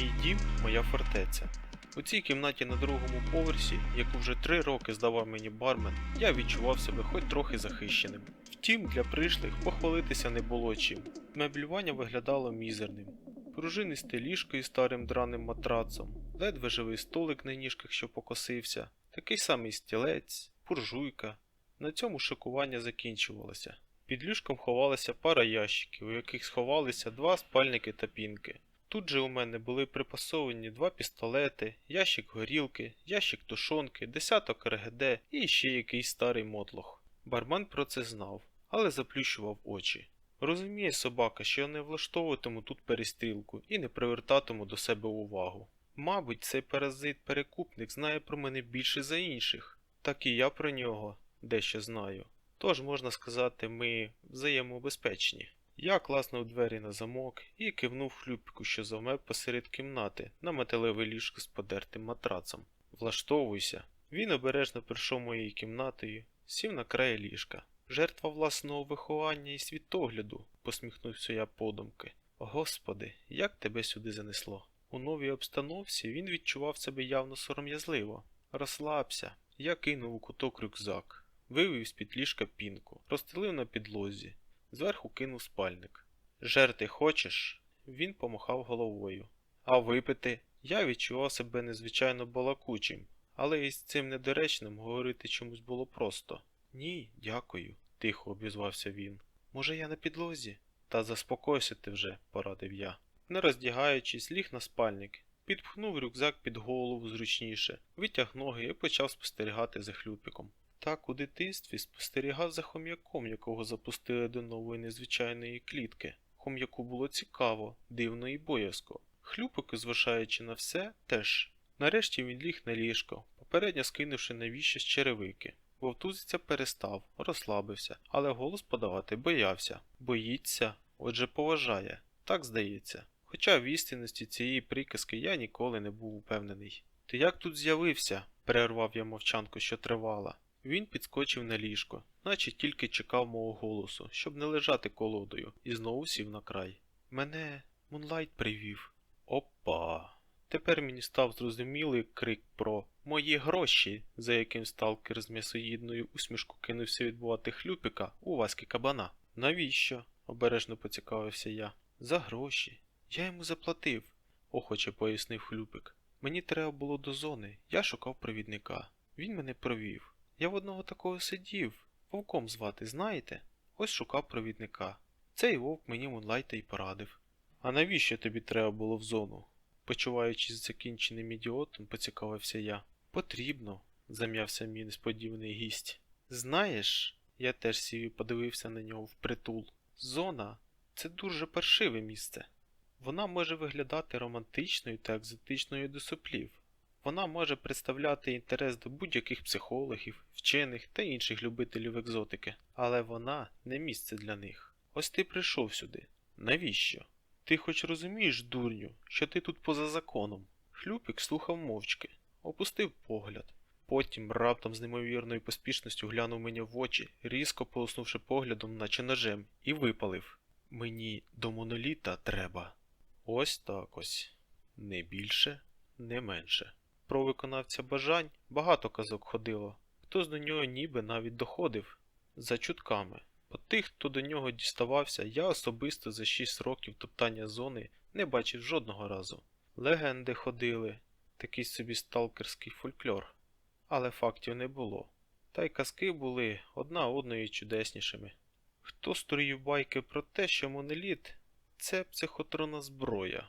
Мій дім моя фортеця. У цій кімнаті на другому поверсі, яку вже три роки здавав мені бармен, я відчував себе хоч трохи захищеним. Втім, для прийшлих похвалитися не було чим. Меблювання виглядало мізерним. Пружинисте ліжко із старим драним матрацом, ледве живий столик на ніжках, що покосився, такий самий стілець, буржуйка. На цьому шокування закінчувалося. Під ліжком ховалася пара ящиків, у яких сховалися два спальники та пінки. Тут же у мене були припасовані два пістолети, ящик горілки, ящик тушонки, десяток РГД і ще якийсь старий мотлох. Бармен про це знав, але заплющував очі. Розуміє собака, що я не влаштовуватиму тут перестрілку і не привертатиму до себе увагу. Мабуть, цей паразит-перекупник знає про мене більше за інших, так і я про нього дещо знаю. Тож, можна сказати, ми взаємобезпечні. Я класнув двері на замок і кивнув хлюпику, що завмер посеред кімнати на металеве ліжко з подертим матрацом. Влаштовуйся. Він обережно прийшов моєю кімнатою, сів на край ліжка. Жертва власного виховання і світогляду, посміхнувся я подумки. Господи, як тебе сюди занесло? У новій обстановці він відчував себе явно сором'язливо. Розслабся. Я кинув у куток рюкзак, вивів з-під ліжка пінку, розстелив на підлозі, зверху кинув спальник. Жерти хочеш? Він помахав головою. А випити? Я відчував себе незвичайно балакучим, але із цим недоречним говорити чомусь було просто. Ні, дякую, тихо обізвався він. Може, я на підлозі? Та заспокойся ти вже, порадив я. Не роздягаючись, ліг на спальник, підпхнув рюкзак під голову зручніше, витяг ноги і почав спостерігати за хлюпиком. Так у дитинстві спостерігав за хом'яком, якого запустили до нової незвичайної клітки. Хом'яку було цікаво, дивно і боязко. Хлюпик, зважаючи на все, теж. Нарешті він ліг на ліжко, попередньо скинувши навіщо з черевики. Вовтузиться перестав, розслабився, але голос подавати боявся. Боїться, отже поважає, так здається. Хоча в істинності цієї приказки я ніколи не був упевнений. Ти як тут з'явився? перервав я мовчанку, що тривала. Він підскочив на ліжко, наче тільки чекав мого голосу, щоб не лежати колодою, і знову сів на край. Мене Мунлайт привів. Опа. Тепер мені став зрозумілий крик про мої гроші, за яким сталкер з м'ясоїдною усмішку кинувся відбувати хлюпика у васки кабана. Навіщо? обережно поцікавився я. За гроші. Я йому заплатив, охоче пояснив хлюпик. Мені треба було до зони, я шукав провідника. Він мене провів. Я в одного такого сидів, вовком звати, знаєте? Ось шукав провідника. Цей вовк мені Мунлайта й порадив. А навіщо тобі треба було в зону? Почуваючись закінченим ідіотом, поцікавився я. Потрібно, зам'явся мій несподіваний гість. Знаєш, я теж сів і подивився на нього впритул. Зона це дуже паршиве місце. Вона може виглядати романтичною та екзотичною до соплів. Вона може представляти інтерес до будь-яких психологів, вчених та інших любителів екзотики, але вона не місце для них. Ось ти прийшов сюди. Навіщо? Ти хоч розумієш, дурню, що ти тут поза законом? Хлюпик слухав мовчки, опустив погляд. Потім раптом з неймовірною поспішністю глянув мені в очі, різко полоснувши поглядом, наче ножем, і випалив. Мені до моноліта треба. Ось так ось. Не більше, не менше. Про виконавця бажань багато казок ходило. Хтось до нього ніби навіть доходив за чутками. По тих, хто до нього діставався, я особисто за 6 років топтання зони не бачив жодного разу. Легенди ходили, такий собі сталкерський фольклор, але фактів не було. Та й казки були одна одної чудеснішими. Хто строїв байки про те, що моноліт це психотронна зброя,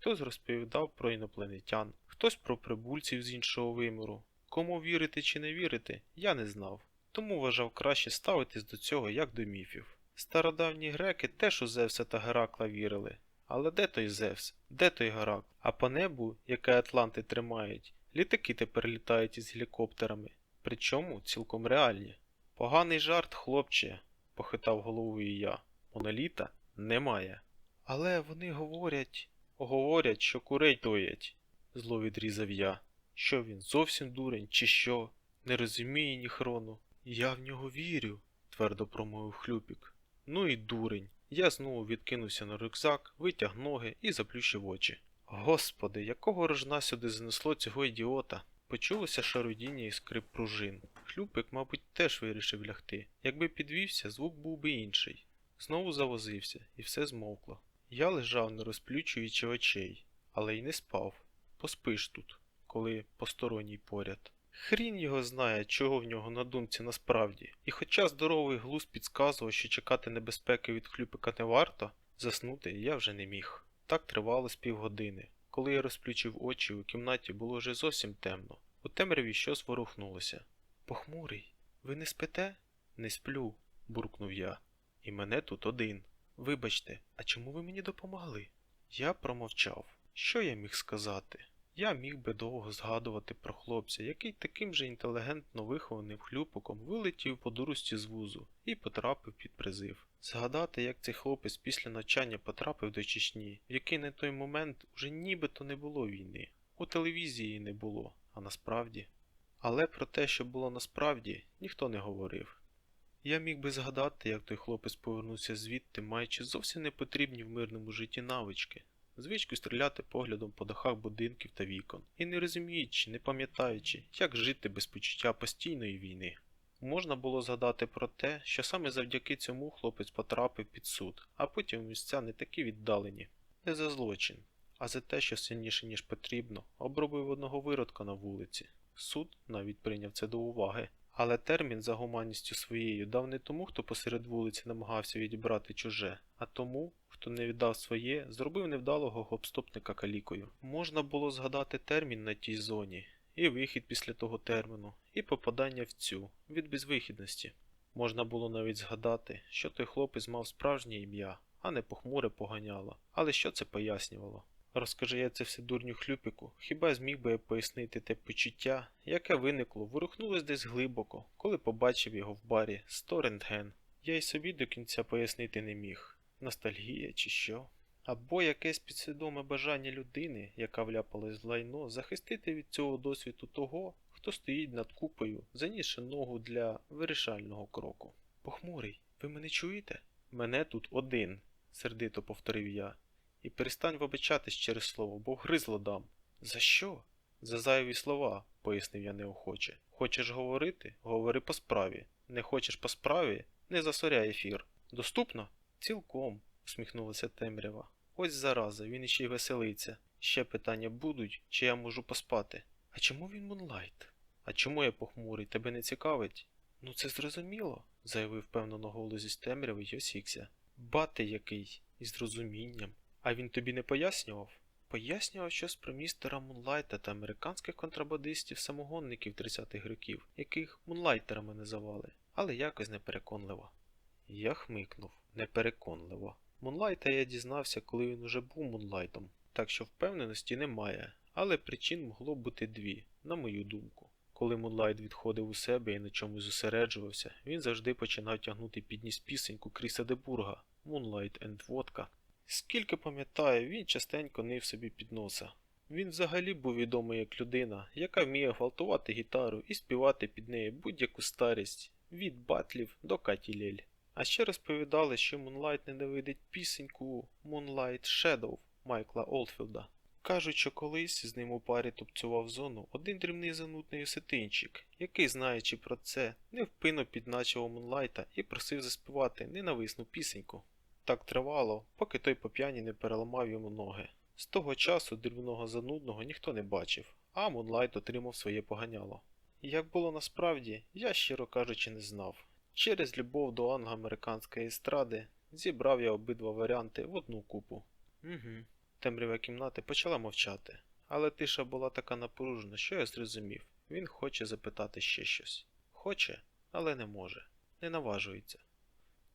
хтось розповідав про інопланетян, хтось про прибульців з іншого виміру. Кому вірити чи не вірити, я не знав тому вважав краще ставитись до цього як до міфів. Стародавні греки теж у Зевса та Геракла вірили. Але де той Зевс? Де той Геракл? А по небу, яке Атланти тримають, літаки тепер літають із гелікоптерами, причому цілком реальні. Поганий жарт, хлопче, похитав головою я. Моноліта немає. Але вони говорять. Говорять, що курей тоять, зло відрізав я. Що він зовсім дурень, чи що? Не розуміє ні хрону. Я в нього вірю, твердо промовив хлюпік. Ну і дурень. Я знову відкинувся на рюкзак, витяг ноги і заплющив очі. Господи, якого рожна сюди занесло цього ідіота? Почулося шарудіння і скрип пружин. Хлюпик, мабуть, теж вирішив лягти. Якби підвівся, звук був би інший. Знову завозився, і все змовкло. Я лежав, не розплющуючи очей, але й не спав. Поспиш тут, коли посторонній поряд. Хрін його знає, чого в нього на думці насправді. І хоча здоровий глузд підказував, що чекати небезпеки від хлюпика не варто, заснути я вже не міг. Так тривало з півгодини. Коли я розплющив очі, у кімнаті було вже зовсім темно. У темряві щось ворухнулося. Похмурий, ви не спите? Не сплю, буркнув я. І мене тут один. Вибачте, а чому ви мені допомогли? Я промовчав. Що я міг сказати? Я міг би довго згадувати про хлопця, який таким же інтелігентно вихованим хлюпоком вилетів по дурості з вузу і потрапив під призив. Згадати, як цей хлопець після навчання потрапив до Чечні, в який на той момент уже нібито не було війни. У телевізії не було, а насправді. Але про те, що було насправді, ніхто не говорив. Я міг би згадати, як той хлопець повернувся звідти, маючи зовсім не потрібні в мирному житті навички, звичку стріляти поглядом по дахах будинків та вікон, і не розуміючи, не пам'ятаючи, як жити без почуття постійної війни. Можна було згадати про те, що саме завдяки цьому хлопець потрапив під суд, а потім місця не такі віддалені, не за злочин, а за те, що сильніше, ніж потрібно, обробив одного виродка на вулиці. Суд навіть прийняв це до уваги. Але термін за гуманністю своєю дав не тому, хто посеред вулиці намагався відібрати чуже, а тому, хто не віддав своє, зробив невдалого гопстопника калікою. Можна було згадати термін на тій зоні, і вихід після того терміну, і попадання в цю від безвихідності. Можна було навіть згадати, що той хлопець мав справжнє ім'я, а не похмуре поганяло. Але що це пояснювало? Розкажи я це все дурню хлюпіку, хіба зміг би я пояснити те почуття, яке виникло, ворухнулось десь глибоко, коли побачив його в барі сто рентген. Я й собі до кінця пояснити не міг. Ностальгія чи що? Або якесь підсвідоме бажання людини, яка вляпалась в лайно, захистити від цього досвіду того, хто стоїть над купою, занісши ногу для вирішального кроку. Похмурий, ви мене чуєте? Мене тут один, сердито повторив я. І перестань вибачатись через слово, бо гризло дам. За що? За зайві слова, пояснив я неохоче. Хочеш говорити? Говори по справі. Не хочеш по справі? Не засоряй ефір. Доступно? Цілком, усміхнулася темрява. Ось зараза, він іще й веселиться. Ще питання будуть, чи я можу поспати. А чому він мунлайт? А чому я похмурий? Тебе не цікавить? Ну це зрозуміло, заявив впевнено голос із темряви й осікся. Бати який, із розумінням. А він тобі не пояснював? Пояснював щось про містера Мунлайта та американських контрабандистів-самогонників 30-х років, яких мунлайтерами називали, але якось непереконливо. Я хмикнув непереконливо. Мунлайта я дізнався, коли він уже був мунлайтом, так що впевненості немає, але причин могло бути дві, на мою думку. Коли Мунлайт відходив у себе і на чомусь зосереджувався, він завжди починав тягнути під ніс пісеньку Кріса Дебурга Moonlight and Vodka. Скільки пам'ятаю, він частенько нив собі під носа. Він взагалі був відомий як людина, яка вміє гвалтувати гітару і співати під неї будь-яку старість, від батлів до Каті Лель. А ще розповідали, що Мунлайт ненавидить пісеньку Moonlight Shadow Майкла Олдфілда. Кажуть, що колись з ним у парі тупцював зону один дрібний занудний осетинчик, який, знаючи про це, невпинно підначив Мунлайта і просив заспівати ненависну пісеньку. Так тривало, поки той по п'яні не переламав йому ноги. З того часу дрібного занудного ніхто не бачив, а Мунлайт отримав своє поганяло. Як було насправді, я, щиро кажучи, не знав. Через любов до англо-американської естради зібрав я обидва варіанти в одну купу. Угу. Темрява кімнати почала мовчати, але тиша була така напружена, що я зрозумів. Він хоче запитати ще щось. Хоче, але не може, не наважується.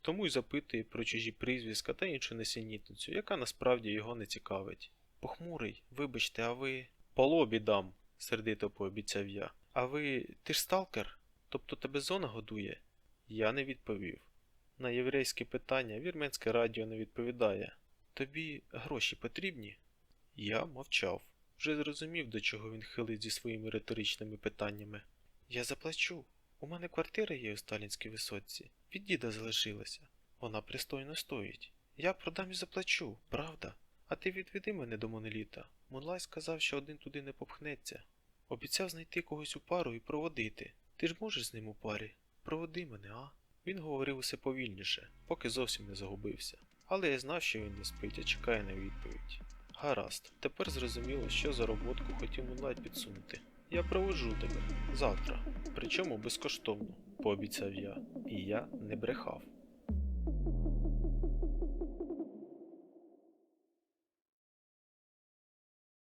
Тому й запитує про чужі прізвиська та іншу несенітницю, яка насправді його не цікавить. Похмурий, вибачте, а ви. По лобі дам, сердито пообіцяв я. А ви. ти ж сталкер? Тобто тебе зона годує? Я не відповів. На єврейське питання вірменське радіо не відповідає. Тобі гроші потрібні? Я мовчав. Вже зрозумів, до чого він хилить зі своїми риторичними питаннями. Я заплачу. У мене квартира є у сталінській висотці. Від діда залишилася. Вона пристойно стоїть. Я продам і заплачу, правда? А ти відведи мене до моноліта. Мунлай сказав, що один туди не попхнеться. Обіцяв знайти когось у пару і проводити. Ти ж можеш з ним у парі? Проводи мене, а? Він говорив усе повільніше, поки зовсім не загубився. Але я знав, що він не спить, а чекає на відповідь. Гаразд, тепер зрозуміло, що за роботку хотів Мунлайт підсунути. Я проводжу тебе завтра, причому безкоштовно, пообіцяв я, і я не брехав.